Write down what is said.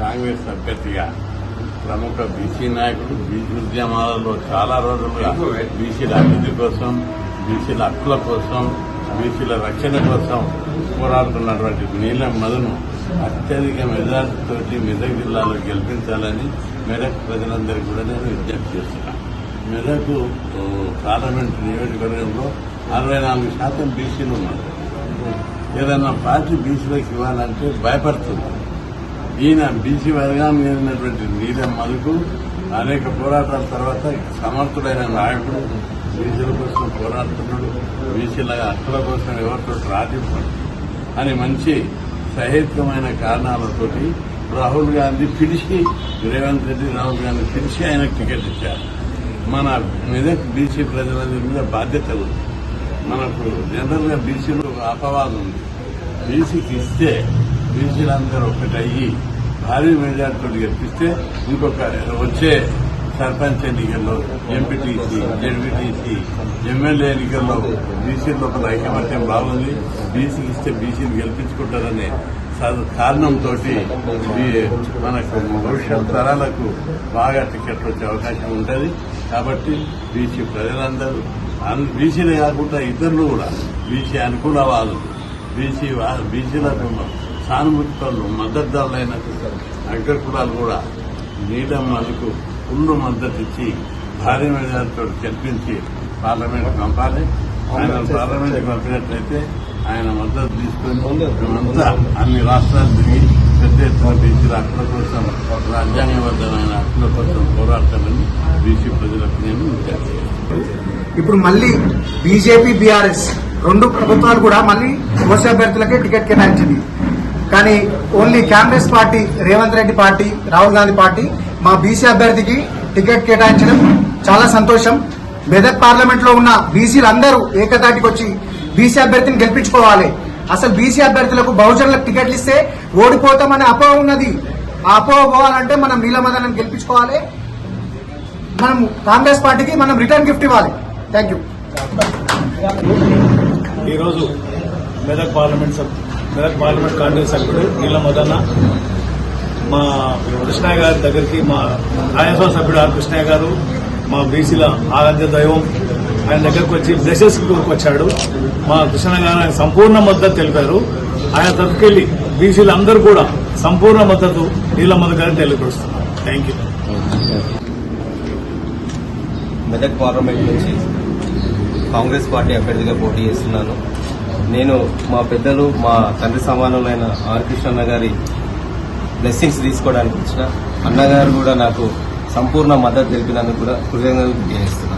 కాంగ్రెస్ అభ్యర్థిగా ప్రముఖ బీసీ నాయకుడు బీసీ ఉద్యమాలలో చాలా రోజులుగా బీసీల అభివృద్ధి కోసం బీసీల హక్కుల కోసం బీసీల రక్షణ కోసం పోరాడుతున్నటువంటి నీలం మధును అత్యధిక మెజార్టీతోటి మెదక్ జిల్లాలో గెలిపించాలని మెదక్ ప్రజలందరికీ కూడా నేను విజ్ఞప్తి చేస్తున్నాను మెదక్ పార్లమెంట్ నియోజకవర్గంలో అరవై నాలుగు శాతం బీసీలు ఉన్నారు. ఏదన్నా పార్టీ బీసీలకు ఇవ్వాలంటే భయపడుతుంది ఈయన బీసీ వర్గాన్ని చెందినటువంటి నీలం మధుకు అనేక పోరాటాల తర్వాత సమర్థుడైన నాయకుడు బీసీల కోసం పోరాడుతున్నాడు బీసీల హక్కుల కోసం ఎవరితో రాజింపడు అని మంచి సహేతుకమైన కారణాలతోటి రాహుల్ గాంధీ పిలిచి రేవంత్ రెడ్డి రాహుల్ గాంధీ పిలిచి ఆయన టికెట్ ఇచ్చారు. మన మెదక్ బీసీ ప్రజలందరి మీద బాధ్యత ఉంది. మనకు జనరల్గా బీసీలో అపవాదం ఉంది. బీసీకి ఇస్తే బీసీలందరూ ఒకటయ్యి భారీ మెజార్టీతో గెలిపిస్తే ఇంకొక వచ్చే సర్పంచ్ ఎన్నికల్లో ఎంపీటీసీ జడ్పీటీసీ ఎమ్మెల్యే ఎన్నికల్లో బీసీ లోపల ఐకమత్యం బాగుంది. బీసీకి ఇస్తే బీసీని గెలిపించుకుంటారనే స- కారణంతో మనకు భవిష్యత్ తరాలకు బాగా టికెట్లు వచ్చే అవకాశం ఉంటుంది. కాబట్టి బీసీ ప్రజలందరూ బీసీలే కాకుండా ఇతరులు కూడా బీసీ అనుకున్న వాళ్ళు బీసీ వా- బీసీలకు సానుభూతి పనులు మద్దతుదారులైన అగ్రకులాలు కూడా నీలం మనకు ఫుల్ మద్దతు ఇచ్చి భారీ మెజార్టీతో గెలిపించి పార్లమెంట్ పంపాలి. ఆయన పార్లమెంట్ పంపినట్లయితే ఆయన మద్దతు తీసుకొని మేమంతా అన్ని రాష్ట్రాలు తిరిగి పెద్ద ఎత్తున బీసీల హక్కుల కోసం రాజ్యాంగబద్దమైన హక్కుల కోసం పోరాడతామని బీసీ ప్రజలకు నేను. ఇప్పుడు మళ్ళీ బీజేపీ బీఆర్ఎస్ రెండు ప్రభుత్వాలు కూడా మళ్ళీ ఓసీ అభ్యర్థులకే టికెట్ కేటాయించింది. కానీ only Congress party Revanth Reddy party Rahul Gandhi party మా బీసీ అభ్యర్థికి టికెట్ కేటాయించడం చాలా సంతోషం. మెదక్ పార్లమెంట్లో ఉన్న బీసీలు అందరూ ఏకతాటికి వచ్చి బీసీ అభ్యర్థిని గెలిపించుకోవాలి. అసలు బీసీ అభ్యర్థులకు బహుజనులకు టికెట్లు ఇస్తే ఓడిపోతామని అపోహ ఉన్నది. ఆ అపోహ పోవాలంటే మనం నీలమదనం గెలిపించుకోవాలి. మనం కాంగ్రెస్ పార్టీకి మనం రిటర్న్ గిఫ్ట్ ఇవ్వాలి. థ్యాంక్ యూ ఈరోజు మెదక్ పార్లమెంట్ సభ్ మెదక్ పార్లమెంట్ కాంగ్రెస్ సభ్యుడు నీళ్ళ మదన్న మా కృష్ణయ్య గారి దగ్గరికి మా రాజ్యసభ సభ్యుడు ఆర్ కృష్ణయ్య గారు మా బీసీల ఆరాధ్య దైవం ఆయన దగ్గరకు వచ్చి బ్లెసెస్ వచ్చాడు. మా కృష్ణ గారు ఆయన సంపూర్ణ మద్దతు తెలిపారు. ఆయన తరఫుకెళ్ళి బీసీలు అందరూ కూడా సంపూర్ణ మద్దతు నీల మద గారిని తెలియపరుస్తున్నారు. థ్యాంక్ యూ మెదక్ పార్లమెంట్ నుంచి కాంగ్రెస్ పార్టీ అభ్యర్థిగా పోటీ చేస్తున్నాను. నేను మా పెద్దలు మా తండ్రి సమానులైన ఆర్ కృష్ణన్న గారి బ్లెస్సింగ్స్ తీసుకోవడానికి వచ్చిన. అన్నగారు కూడా నాకు సంపూర్ణ మద్దతు తెలిపినందుకు కూడా కృతజ్ఞతలు తెలియజేస్తున్నాను